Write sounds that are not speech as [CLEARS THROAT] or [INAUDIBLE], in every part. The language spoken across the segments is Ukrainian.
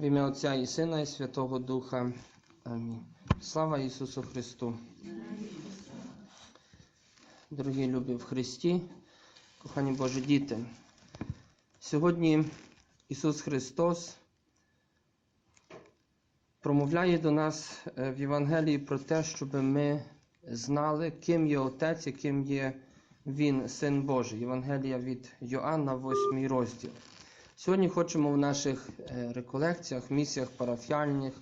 В ім'я Отця і Сина, і Святого Духа. Амінь. Слава Ісусу Христу. Дорогі любі в Христі, кохані Божі діти. Сьогодні Ісус Христос промовляє до нас е, в Євангелії про те, щоб ми знали, ким є Отець і ким є Він, Син Божий. Євангелія від Йоанна, 8 розділ. Сьогодні хочемо в наших е, реколекціях, місіях парафіальних,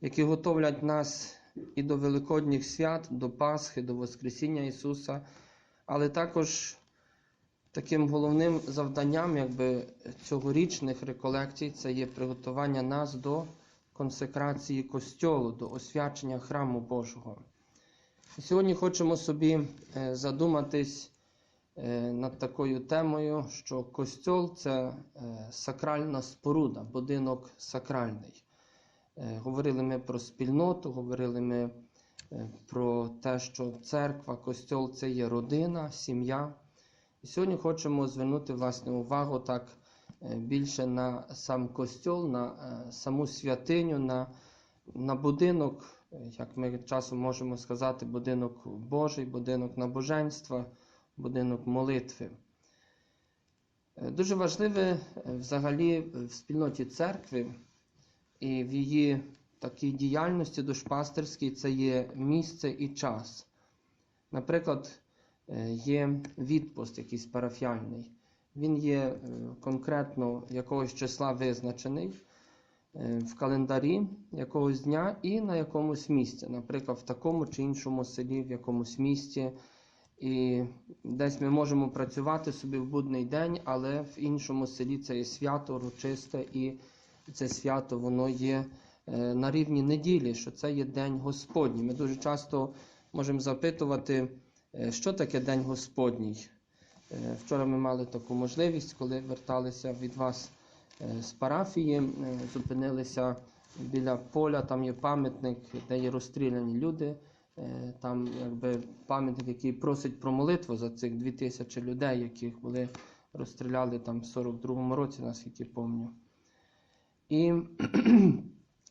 які готовлять нас і до Великодніх свят, до Пасхи, до Воскресіння Ісуса, але також таким головним завданням якби, цьогорічних реколекцій це є приготування нас до консекрації костьолу, до освячення храму Божого. Сьогодні хочемо собі е, задуматись над такою темою, що костьол це е, сакральна споруда, будинок сакральний. Е, Говорили ми про спільноту, говорили ми е, про те, що церква, костьол це є родина, сім'я. І сьогодні хочемо звернути власне увагу так е, більше на сам костьол, на е, саму святиню, на, на будинок, е, як ми часом можемо сказати, будинок Божий, будинок набоженства, будинок молитви. Е, Дуже важливе е, взагалі в спільноті церкви і в її такій діяльності душпастерській це є місце і час. Наприклад, е, є відпуст якийсь парафіальний. Він є е, конкретно якогось числа визначений е, в календарі якогось дня і на якомусь місці, наприклад, в такому чи іншому селі, в якомусь місті. І десь ми можемо працювати собі в будний день, але в іншому селі це є свято урочисте, і це свято воно є е, на рівні неділі, що це є День Господній. Ми дуже часто можемо запитувати, е, що таке День Господній. Е, Вчора ми мали таку можливість, коли верталися від вас з парафії, зупинилися біля поля, там є пам'ятник, де є розстріляні люди. Е, Там якби пам'ятник, який просить про молитву за цих дві тисячі людей, яких були розстріляли там в 42-му році, наскільки пам'ятаю. І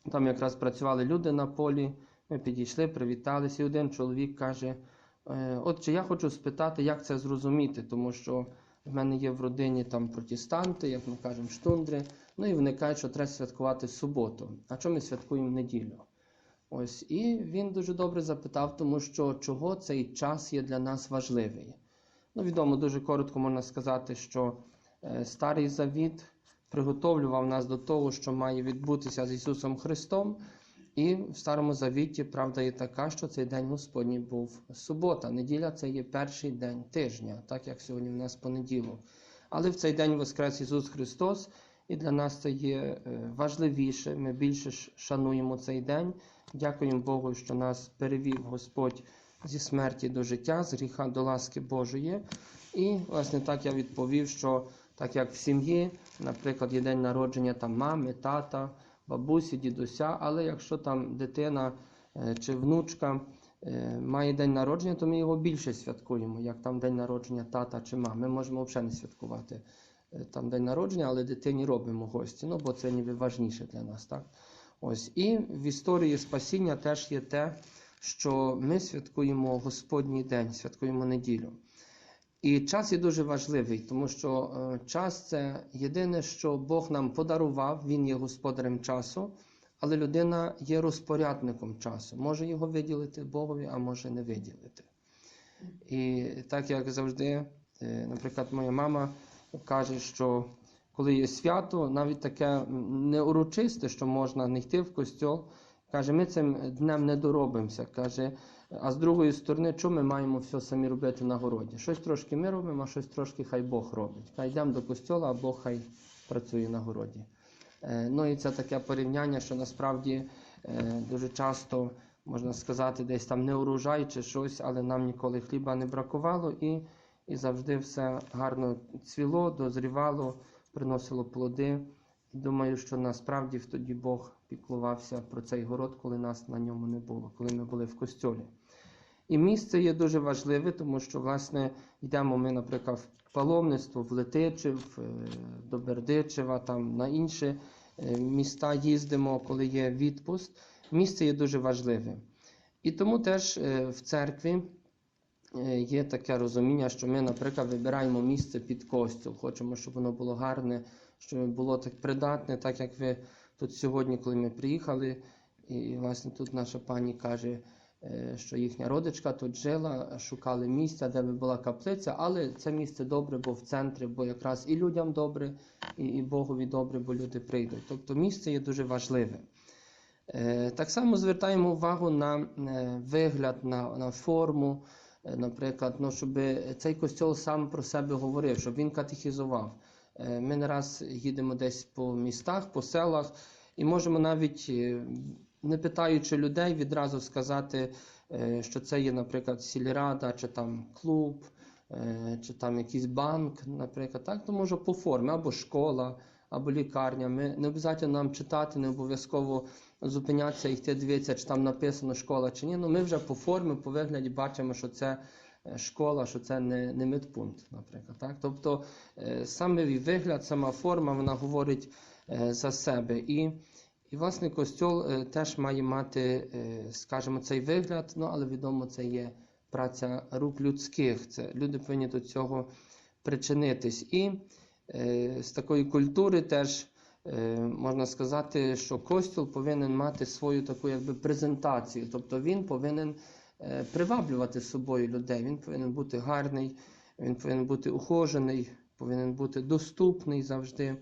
[CLEARS THROAT] там якраз працювали люди на полі. Ми підійшли, привіталися, і один чоловік каже: «Е, Отче, я хочу спитати, як це зрозуміти, тому що в мене є в родині там протестанти, як ми кажемо, штундри. Ну і вони що треба святкувати суботу. А чому ми святкуємо неділю? Ось, і він дуже добре запитав, тому що чого цей час є для нас важливий. Ну, відомо, дуже коротко можна сказати, що е, Старий Завіт приготовлював нас до того, що має відбутися з Ісусом Христом. І в Старому Завіті правда є така, що цей день Господній був субота. Неділя це є перший день тижня, так як сьогодні в нас понеділок. Але в цей день Воскрес Ісус Христос, і для нас це є е, важливіше. Ми більше шануємо цей день. Дякуємо Богу, що нас перевів Господь зі смерті до життя, з гріха до ласки Божої. І, власне, так я відповів, що так як в сім'ї, наприклад, є день народження там мами, тата, бабусі, дідуся, але якщо там дитина е, чи внучка е, має день народження, то ми його більше святкуємо, як там день народження тата чи мами. Ми можемо взагалі не святкувати е, там день народження, але дитині робимо гості, ну бо це ніби важніше для нас. так? Ось. І в історії спасіння теж є те, що ми святкуємо Господній день, святкуємо неділю. І час є дуже важливий, тому що е, час це єдине, що Бог нам подарував, Він є господарем часу, але людина є розпорядником часу. Може його виділити Богові, а може не виділити. І так як завжди, е, наприклад, моя мама каже, що коли є свято, навіть таке неурочисте, що можна не йти в костьол, каже, ми цим днем не доробимося. Каже, а з другої сторони, чому ми маємо все самі робити на городі? Щось трошки ми робимо, а щось трошки хай Бог робить. Хай йдемо до костьола, а Бог хай працює на городі. Е, Ну і це таке порівняння, що насправді е, дуже часто можна сказати, десь там не урожай чи щось, але нам ніколи хліба не бракувало, і, і завжди все гарно цвіло, дозрівало, приносило плоди. І думаю, що насправді тоді Бог піклувався про цей город, коли нас на ньому не було, коли ми були в костьолі. І місце є дуже важливе, тому що, власне, йдемо ми, наприклад, в паломництво в Летичів, е, до Бердичева, там на інше. е, міста їздимо, коли є відпуст. Місце є дуже важливе. І тому теж е, в церкві є таке розуміння, що ми, наприклад, вибираємо місце під костюм. Хочемо, щоб воно було гарне, щоб було так придатне, так як ви тут сьогодні, коли ми приїхали, і власне тут наша пані каже, е, що їхня родичка тут жила, шукали місця, де би була каплиця, але це місце добре, бо в центрі, бо якраз і людям добре, і, Богові добре, бо люди прийдуть. Тобто місце є дуже важливе. Е, Так само звертаємо увагу на е, вигляд, на, на форму, Е, наприклад, ну, щоб цей костьол сам про себе говорив, щоб він катехізував. Е, Ми не раз їдемо десь по містах, по селах, і можемо навіть, е, не питаючи людей, відразу сказати, е, що це є, наприклад, сільрада, чи там клуб, е, чи там якийсь банк, наприклад, так, то може по формі, або школа, або лікарня. Ми не обов'язково нам читати, не обов'язково зупинятися і йти дивитися, чи там написано школа чи ні. Ну ми вже по формі, по вигляді бачимо, що це е, школа, що це не, не медпункт, наприклад. Так? Тобто е, саме вигляд, сама форма, вона говорить е, за себе. І, і власне костьол е, теж має мати, скажімо, цей вигляд, ну але відомо, це є праця рук людських. Це люди повинні до цього причинитись. І з такої культури теж е, можна сказати, що костюл повинен мати свою таку якби презентацію, тобто він повинен е, приваблювати собою людей. Він повинен бути гарний, він повинен бути ухожений, повинен бути доступний завжди.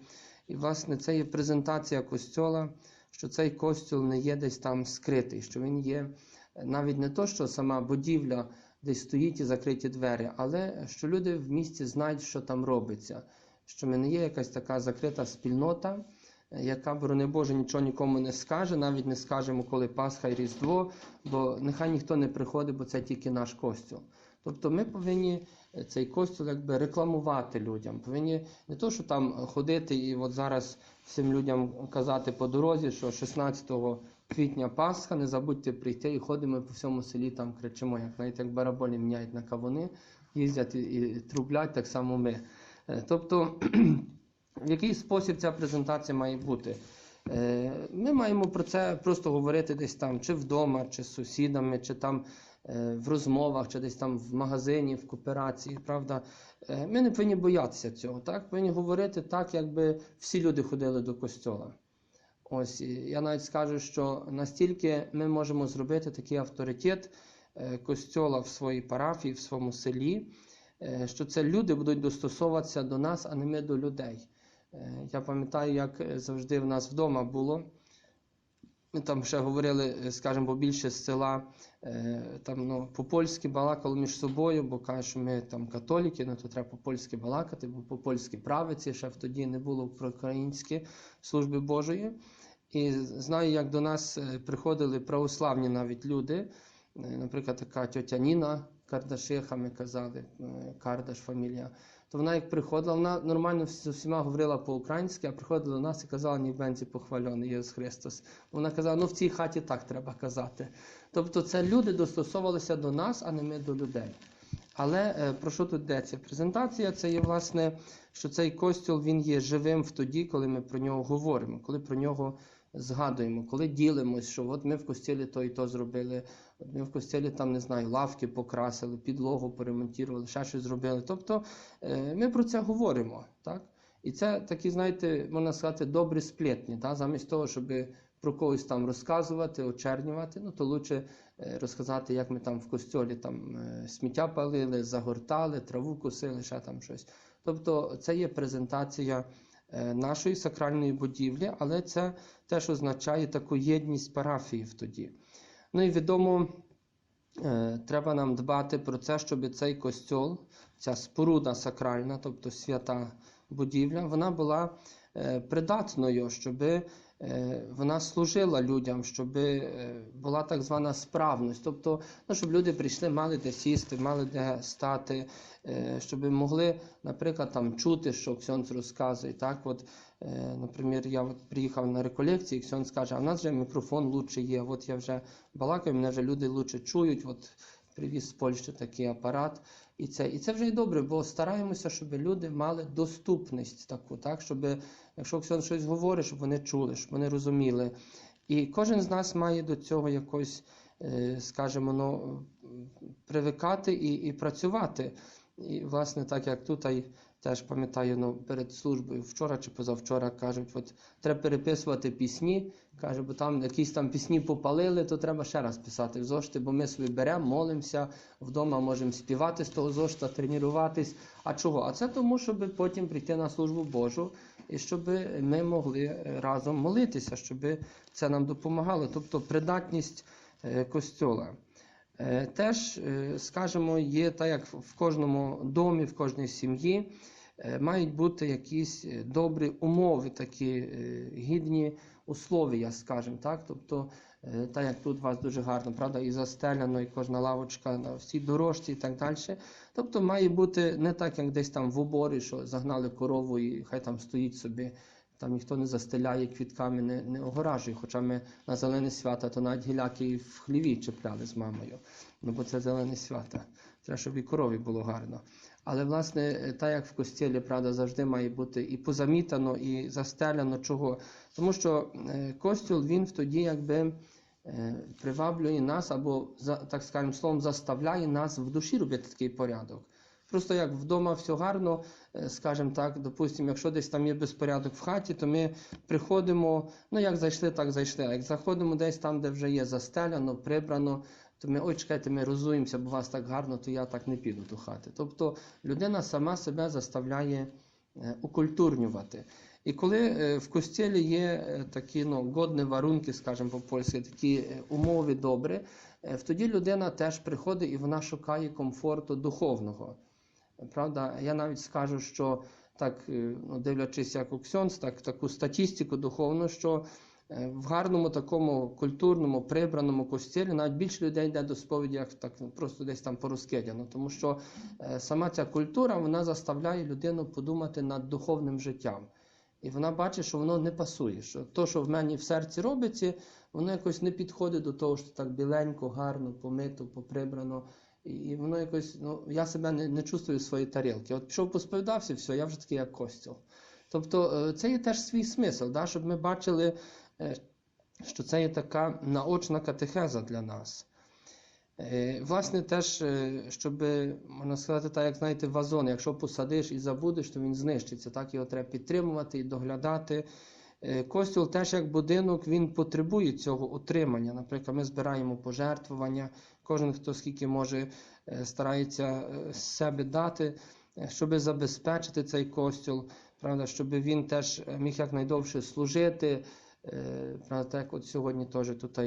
І, власне, це є презентація костьола, що цей костюл не є десь там скритий, що він є е, навіть не то, що сама будівля десь стоїть і закриті двері, але що люди в місті знають, що там робиться, що ми не є якась така закрита спільнота, яка, борони Боже, нічого нікому не скаже, навіть не скажемо, коли Пасха і Різдво, бо нехай ніхто не приходить, бо це тільки наш костюл.Тобто ми повинні е, цей костюл якби рекламувати людям. Повинні не то, що там ходити і от зараз всім людям казати по дорозі, що 16 квітня Пасха, не забудьте прийти і ходимо по всьому селі, там кричимо, як навіть як бараболі міняють на кавуни, їздять і, і трублять, так само ми. Е, Тобто, [CLEARS THROAT] в який спосіб ця презентація має бути? Е, Ми маємо про це просто говорити десь там, чи вдома, чи з сусідами, чи там е, в розмовах, чи десь там в магазині, в кооперації. Правда, ми не повинні боятися цього. Так, повинні говорити так, якби всі люди ходили до костьола. Ось я навіть скажу, що настільки ми можемо зробити такий авторитет костьола в своїй парафії, в своєму селі, що це люди будуть достосовуватися до нас, а не ми до людей. Е, Я пам'ятаю, як е, завжди в нас вдома було. Ми там ще говорили, е, скажімо, бо більше з села е, там ну, по-польськи балакали між собою, бо кажуть, що ми там католіки, ну то треба по-польськи балакати, бо по-польськи правиці, ще в тоді не було про-українські служби Божої. І знаю, як до нас е, приходили православні навіть люди, е, наприклад, така тьотя Ніна Кардашиха, ми казали, е, Кардаш фамілія. То вона як приходила, вона нормально з усіма говорила по-українськи, а приходила до нас і казала, ні бензі похвалений Єсус Христос. Вона казала, ну в цій хаті так треба казати. Тобто це люди достосовувалися до нас, а не ми до людей. Але е, про що тут йдеться? Презентація це є, власне, що цей костюл він є живим в тоді, коли ми про нього говоримо, коли про нього згадуємо, коли ділимось, що от ми в костілі то і то зробили, ми в костілі там, не знаю, лавки покрасили, підлогу поремонтували, ще щось зробили. Тобто е, ми про це говоримо. так? І це такі, знаєте, можна сказати, добрі сплетні. Так? Замість того, щоб про когось там розказувати, очернювати, ну то лучше е, розказати, як ми там в костьолі там е, сміття палили, загортали, траву косили, ще там щось. Тобто це є презентація нашої сакральної будівлі, але це теж означає таку єдність парафіїв тоді. Ну і відомо, е, треба нам дбати про це, щоб цей костьол, ця споруда сакральна, тобто свята будівля, вона була е, придатною, щоб вона служила людям, щоб е, була так звана справність. Тобто, ну, щоб люди прийшли, мали де сісти, мали де стати, е, щоб могли, наприклад, там чути, що Ксьонц розказує. Так, от, е, наприклад, я от приїхав на реколекції, Ксьонц каже, а в нас вже мікрофон лучше є. От я вже балакаю, мене вже люди лучше чують. От привіз з Польщі такий апарат. І це, і це вже й добре, бо стараємося, щоб люди мали доступність таку, так? щоб якщо хтось щось говорить, щоб вони чули, щоб вони розуміли. І кожен з нас має до цього якось, е, скажімо, ну, привикати і, і працювати. І, власне, так як тут, теж пам'ятаю, ну, перед службою вчора чи позавчора кажуть, от треба переписувати пісні. Каже, бо там якісь там пісні попалили, то треба ще раз писати в зошити, бо ми собі беремо, молимося, вдома можемо співати з того зошита, тренуватись. А чого? А це тому, щоб потім прийти на службу Божу і щоб ми могли разом молитися, щоб це нам допомагало. Тобто придатність е, костьола. Е, Теж, е, скажімо, є так, як в кожному домі, в кожній сім'ї е, мають бути якісь е, добрі умови, такі е, гідні условия, скажімо так. Тобто, е, так як тут у вас дуже гарно, правда, і застеляно, і кожна лавочка на всій дорожці і так далі. Тобто має бути не так, як десь там в уборі, що загнали корову і хай там стоїть собі. Там ніхто не застеляє квітками, не, не огоражує. Хоча ми на зелені свята, то навіть гіляки в хліві чіпляли з мамою. Ну бо це зелені свята. Треба, щоб і корові було гарно. Але, власне, так як в костілі, правда, завжди має бути і позамітано, і застеляно чого. Тому що е, костюл він тоді якби е, приваблює нас, або, так скажемо словом, заставляє нас в душі робити такий порядок. Просто як вдома все гарно, е, скажімо так, допустимо, якщо десь там є безпорядок в хаті, то ми приходимо, ну як зайшли, так зайшли. А як заходимо десь там, де вже є застеляно, прибрано, то ми, ой, чекайте, ми розуємося, бо у вас так гарно, то я так не піду до хати. Тобто людина сама себе заставляє е, укультурнювати. І коли е, в костілі є е, такі ну, годні варунки, скажімо по-польськи, такі умови добрі, е, тоді людина теж приходить і вона шукає комфорту духовного. Правда, я навіть скажу, що так, ну, дивлячись як Оксьонс, так таку статистику духовну, що в гарному такому культурному, прибраному костілі навіть більше людей йде до сповіді, як так ну, просто десь там порозкидяно. Тому що е, сама ця культура вона заставляє людину подумати над духовним життям. І вона бачить, що воно не пасує. Що то, що в мені в серці робиться, воно якось не підходить до того, що так біленько, гарно, помито, поприбрано. І- воно якось, ну, я себе не, не чувствую в своїй тарілки. От пішов посповідався, все, я вже такий як костюл. Тобто е, це є теж свій смисл, да, щоб ми бачили, е, що це є така наочна катехеза для нас. Е, Власне, теж, е, щоб, можна сказати, так, як знаєте, вазон, якщо посадиш і забудеш, то він знищиться. Так його треба підтримувати і доглядати. Е, Костюл теж як будинок, він потребує цього утримання. Наприклад, ми збираємо пожертвування, кожен, хто скільки може, е, старається е, себе дати, щоб забезпечити цей костюл, правда, щоб він теж е, міг якнайдовше служити. Е, так от сьогодні теж тут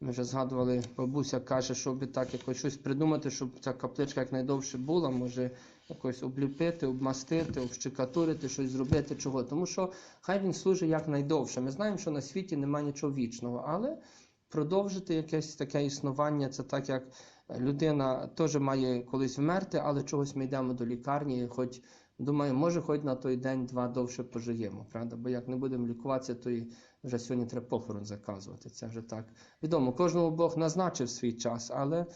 ми вже згадували, бабуся каже, щоб так якось щось придумати, щоб ця капличка якнайдовше була, може якось обліпити, обмастити, общикатурити, щось зробити, чого. Тому що хай він служить якнайдовше. Ми знаємо, що на світі немає нічого вічного, але продовжити якесь таке існування, це так як людина теж має колись вмерти, але чогось ми йдемо до лікарні, хоч думаю, може, хоч на той день-два довше пожиємо, правда? Бо як не будемо лікуватися, то і вже сьогодні треба похорон заказувати. Це вже так відомо. Кожному Бог назначив свій час, але,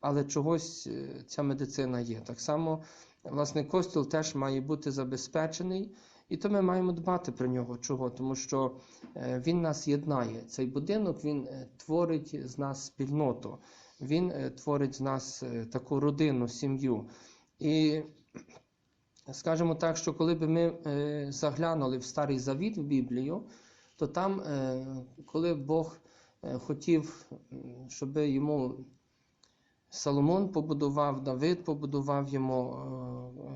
але чогось е, ця медицина є. Так само, власне, костюл теж має бути забезпечений. І то ми маємо дбати про нього. Чого? Тому що е, він нас єднає. Цей будинок він е, творить з нас спільноту, він творить з нас таку родину, сім'ю. І скажімо так, що коли б ми заглянули в Старий Завіт в Біблію, то там, е, коли Бог е, хотів, щоб йому Соломон побудував, Давид побудував йому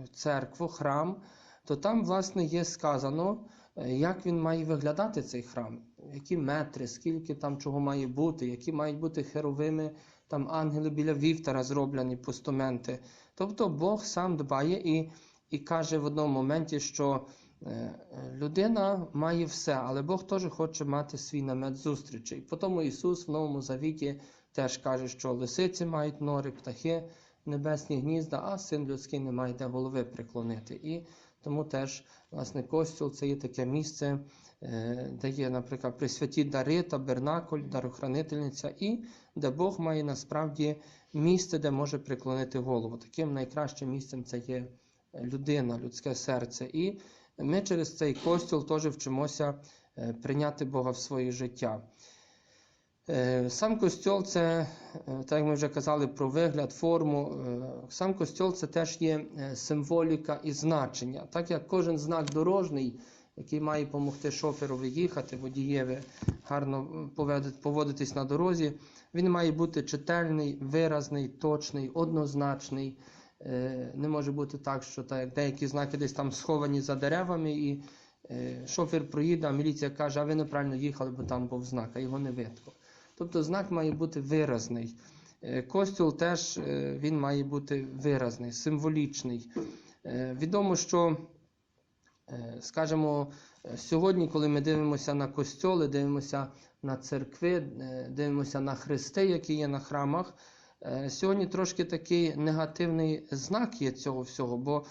е, церкву, храм, то там, власне, є сказано, як він має виглядати цей храм, які метри, скільки там чого має бути, які мають бути херовими, там ангели біля вівтара зроблені постаменти. Тобто Бог сам дбає і, і каже в одному моменті, що людина має все, але Бог теж хоче мати свій намет зустрічей. Потім Ісус в Новому Завіті теж каже, що лисиці мають нори, птахи, небесні гнізда, а син людський не має де голови приклонити. І тому теж, власне, костюл це є таке місце, е, де є, наприклад, присвяті дари, табернакуль, дарохранительниця, і де Бог має насправді місце, де може приклонити голову. Таким найкращим місцем це є людина, людське серце. І ми через цей костюл теж вчимося е, прийняти Бога в своє життя. Е, Сам костьол це, е, так як ми вже казали про вигляд, форму. Сам костьол це теж є символіка і значення. Так як кожен знак дорожній, який має допомогти шоферові їхати, водієві гарно поводитись на дорозі, він має бути чительний, виразний, точний, однозначний. Е, Не може бути так, що деякі знаки десь там сховані за деревами, і е, шофер проїде, а міліція каже, а ви неправильно їхали, бо там був знак, а його не видно. Тобто знак має бути виразний. Е, Костюл теж він має бути виразний, символічний. Відомо, що, скажімо, сьогодні, коли ми дивимося на костьоли, дивимося на церкви, дивимося на хрести, які є на храмах, сьогодні трошки такий негативний знак є цього всього, бо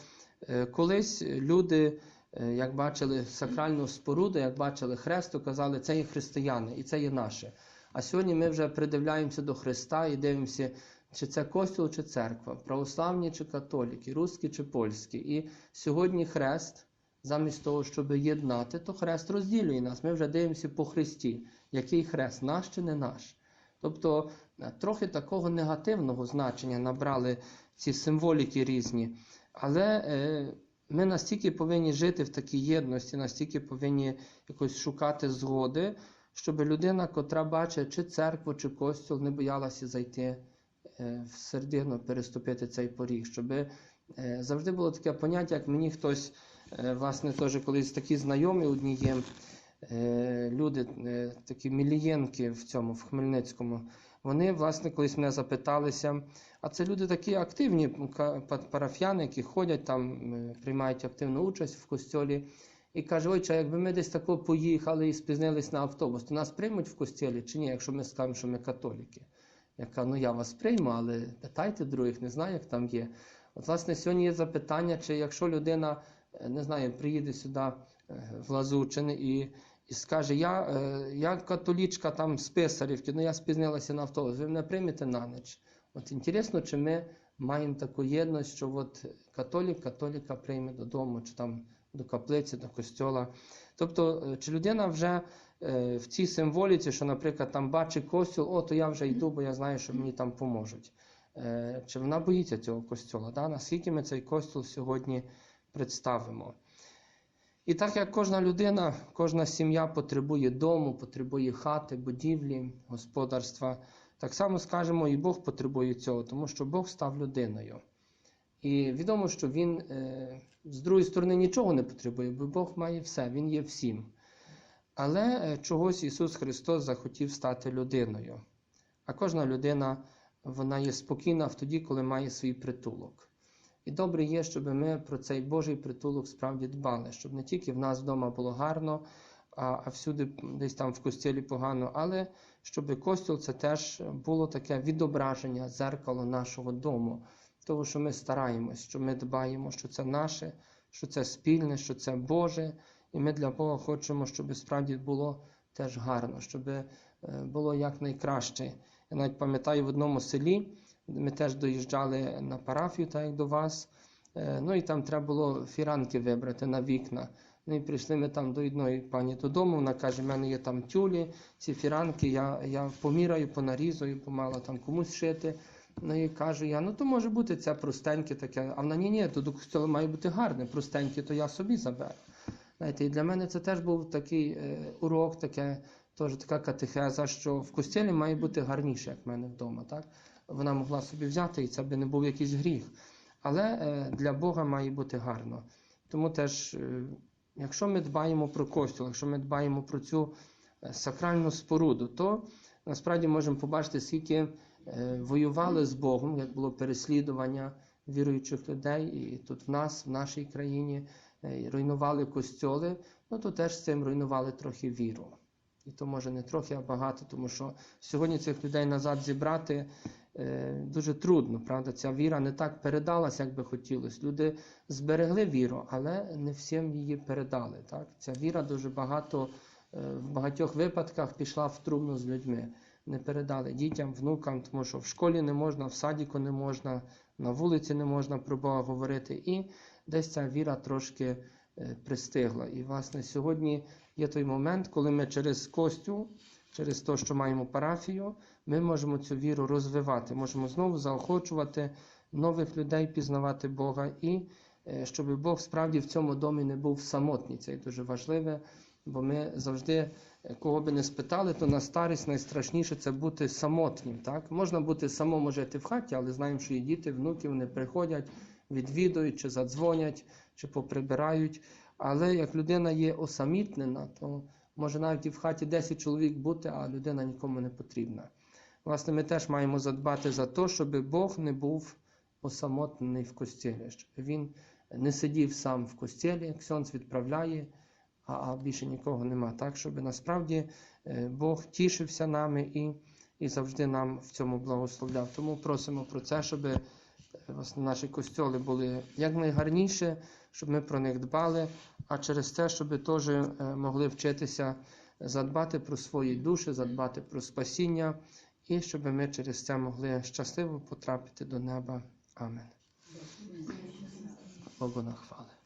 е, колись люди, е, як бачили сакральну споруду, як бачили хрест, казали, це є християни і це є наше. А сьогодні ми вже придивляємося до Христа і дивимося, чи це костюл, чи церква, православні чи католіки, русські чи польські. І сьогодні хрест, замість того, щоб єднати, то хрест розділює нас. Ми вже дивимося по Христі, який хрест, наш чи не наш. Тобто е, трохи такого негативного значення набрали ці символіки різні. Але е, ми настільки повинні жити в такій єдності, настільки повинні якось шукати згоди, щоб людина, котра бачить чи церкву, чи костюл, не боялася зайти е, в середину, переступити цей поріг. Щоб завжди було таке поняття, як мені хтось, власне, теж колись такі знайомі одні є е, люди, е, такі мілієнки в цьому, в Хмельницькому. Вони, власне, колись мене запиталися, а це люди такі активні ка- па- парафіяни, які ходять там, е, приймають активну участь в костьолі. І каже, ой, ча, якби ми десь тако поїхали і спізнились на автобус, то нас приймуть в костілі чи ні, якщо ми скажемо, що ми католіки. Я кажу, ну я вас прийму, але питайте других, не знаю, як там є. От, власне, сьогодні є запитання, чи якщо людина, е, не знаю, приїде сюди е, в Лазучин і, і скаже, я, е, я католічка там з Писарівки, ну я спізнилася на автобус, ви мене приймете на ніч. От інтересно, чи ми маємо таку єдність, що от католік католіка прийме додому, чи там до каплиці, до костьола. Тобто, е, чи людина вже е, в цій символіці, що, наприклад, там бачить костюл, о, то я вже йду, бо я знаю, що мені там поможуть. Чи вона боїться цього костюла? Да? Наскільки ми цей костюл сьогодні представимо? І так як кожна людина, кожна сім'я потребує дому, потребує хати, будівлі, господарства, так само скажемо, і Бог потребує цього, тому що Бог став людиною. І відомо, що він е, з другої сторони нічого не потребує, бо Бог має все, Він є всім. Але е, чогось Ісус Христос захотів стати людиною. А кожна людина вона є спокійна в тоді, коли має свій притулок. І добре є, щоб ми про цей Божий притулок справді дбали, щоб не тільки в нас вдома було гарно, а, а всюди десь там в костілі погано, але щоб костіл це теж було таке відображення, зеркало нашого дому. Того, що ми стараємось, що ми дбаємо, що це наше, що це спільне, що це Боже, і ми для Бога хочемо, щоб справді було теж гарно, щоб е, було якнайкраще. Я навіть пам'ятаю в одному селі, ми теж доїжджали на парафію, так як до вас. е, Ну і там треба було фіранки вибрати на вікна. Ну і прийшли ми там до одної пані додому. Вона каже: в мене є там тюлі, ці фіранки, я, я поміряю, понарізаю, помала там комусь шити. Ну і кажу я, ну то може бути це простеньке таке. А вона ні, ні, то до костюла має бути гарне, простеньке, то я собі заберу. Знаєте, і для мене це теж був такий е, урок, таке, теж така катехеза, що в костілі має бути гарніше, як в мене вдома. Так? Вона могла собі взяти, і це би не був якийсь гріх. Але е, для Бога має бути гарно. Тому теж, е, якщо ми дбаємо про костюл, якщо ми дбаємо про цю е, сакральну споруду, то насправді можемо побачити, скільки воювали з Богом, як було переслідування віруючих людей, і тут в нас, в нашій країні, руйнували костьоли, ну то теж з цим руйнували трохи віру. І то може не трохи, а багато, тому що сьогодні цих людей назад зібрати дуже трудно, правда? Ця віра не так передалась, як би хотілося. Люди зберегли віру, але не всім її передали. Так? Ця віра дуже багато е, в багатьох випадках пішла в трумну з людьми. Не передали дітям, внукам, тому що в школі не можна, в садіку не можна, на вулиці не можна про Бога говорити. І десь ця віра трошки е, пристигла. І, власне, сьогодні є той момент, коли ми через костюм, через те, що маємо парафію, ми можемо цю віру розвивати, можемо знову заохочувати нових людей пізнавати Бога і е, щоб Бог справді в цьому домі не був самотній. Це дуже важливе, бо ми завжди, е, кого би не спитали, то на старість найстрашніше це бути самотнім. Так? Можна бути самому жити в хаті, але знаємо, що і діти, внуки вони приходять, відвідують, чи задзвонять, чи поприбирають. Але як людина є осамітнена, то може навіть і в хаті 10 чоловік бути, а людина нікому не потрібна. Власне, ми теж маємо задбати за те, щоб Бог не був осамотнений в костілі, щоб він не сидів сам в костілі, ксьонц відправляє, а, більше нікого нема. Так, щоб насправді е, Бог тішився нами і, і завжди нам в цьому благословляв. Тому просимо про це, щоб е, власне, наші костьоли були якнайгарніші, щоб ми про них дбали, а через це, щоб теж е, могли вчитися задбати про свої душі, задбати про спасіння, і щоб ми через це могли щасливо потрапити до неба. Амен. Богу на хвали.